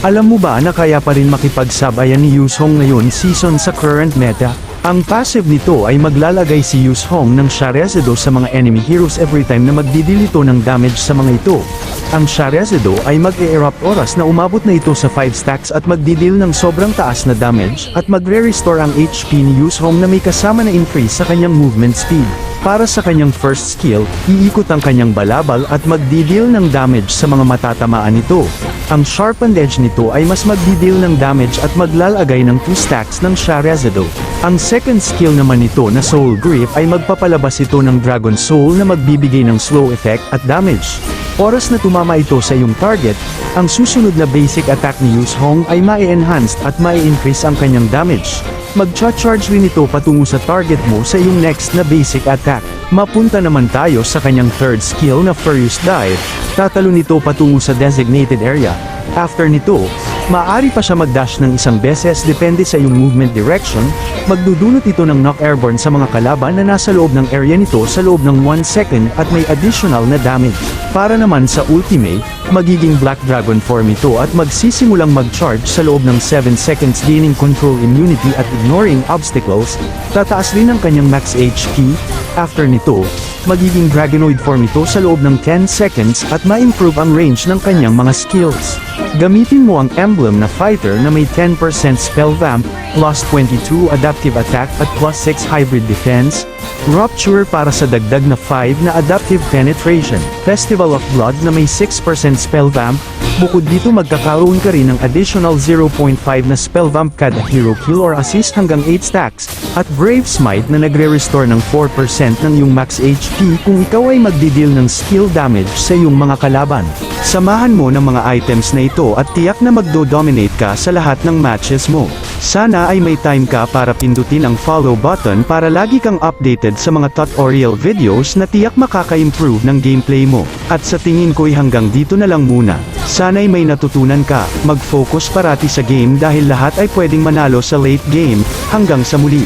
Alam mo ba na kaya pa rin makipagsabayan ni Yushong ngayon season sa current meta? Ang passive nito ay maglalagay si Yushong ng Sharezedo sa mga enemy heroes every time na magdidilito ng damage sa mga ito. Ang Sharezedo ay mag-e-erupt oras na umabot na ito sa 5 stacks at magdidil ng sobrang taas na damage at magre-restore ang HP ni Yushong na may kasama na increase sa kanyang movement speed. Para sa kanyang first skill, iikot ang kanyang balabal at magdidil ng damage sa mga matatamaan nito. Ang sharpened edge nito ay mas magdidil ng damage at maglalagay ng 2 stacks ng Sharezedo. Ang second skill naman nito na Soul Grip ay magpapalabas ito ng Dragon Soul na magbibigay ng slow effect at damage. Oras na tumama ito sa iyong target, ang susunod na basic attack ni Yushong ay mae-enhanced at mae-increase ang kanyang damage. Magcha-charge rin ito patungo sa target mo sa iyong next na basic attack. Mapunta naman tayo sa kanyang third skill na Furious Dive, tatalo nito patungo sa designated area. After nito, maaari pa siya mag-dash ng isang beses depende sa iyong movement direction, magdudulot ito ng knock airborne sa mga kalaban na nasa loob ng area nito sa loob ng 1 second at may additional na damage. Para naman sa ultimate, magiging Black Dragon form ito at magsisimulang mag-charge sa loob ng 7 seconds gaining control immunity at ignoring obstacles, tataas rin ang kanyang max HP, after nito, magiging Dragonoid form ito sa loob ng 10 seconds at ma-improve ang range ng kanyang mga skills. Gamitin mo ang emblem na fighter na may 10% spell vamp, plus 22 adaptive attack at plus 6 hybrid defense, Rupture para sa dagdag na 5 na adaptive penetration, Festival of Blood na may 6% spell vamp, bukod dito magkakaroon ka rin ng additional 0.5 na spell vamp kada hero kill or assist hanggang 8 stacks, at Brave Smite na nagre-restore ng 4% ng iyong max HP kung ikaw ay magdidil ng skill damage sa iyong mga kalaban. Samahan mo ng mga items na ito at tiyak na magdo-dominate ka sa lahat ng matches mo. Sana ay may time ka para pindutin ang follow button para lagi kang updated sa mga tutorial videos na tiyak makaka-improve ng gameplay mo. At sa tingin ko'y hanggang dito na lang muna. Sana'y may natutunan ka, mag-focus parati sa game dahil lahat ay pwedeng manalo sa late game, hanggang sa muli.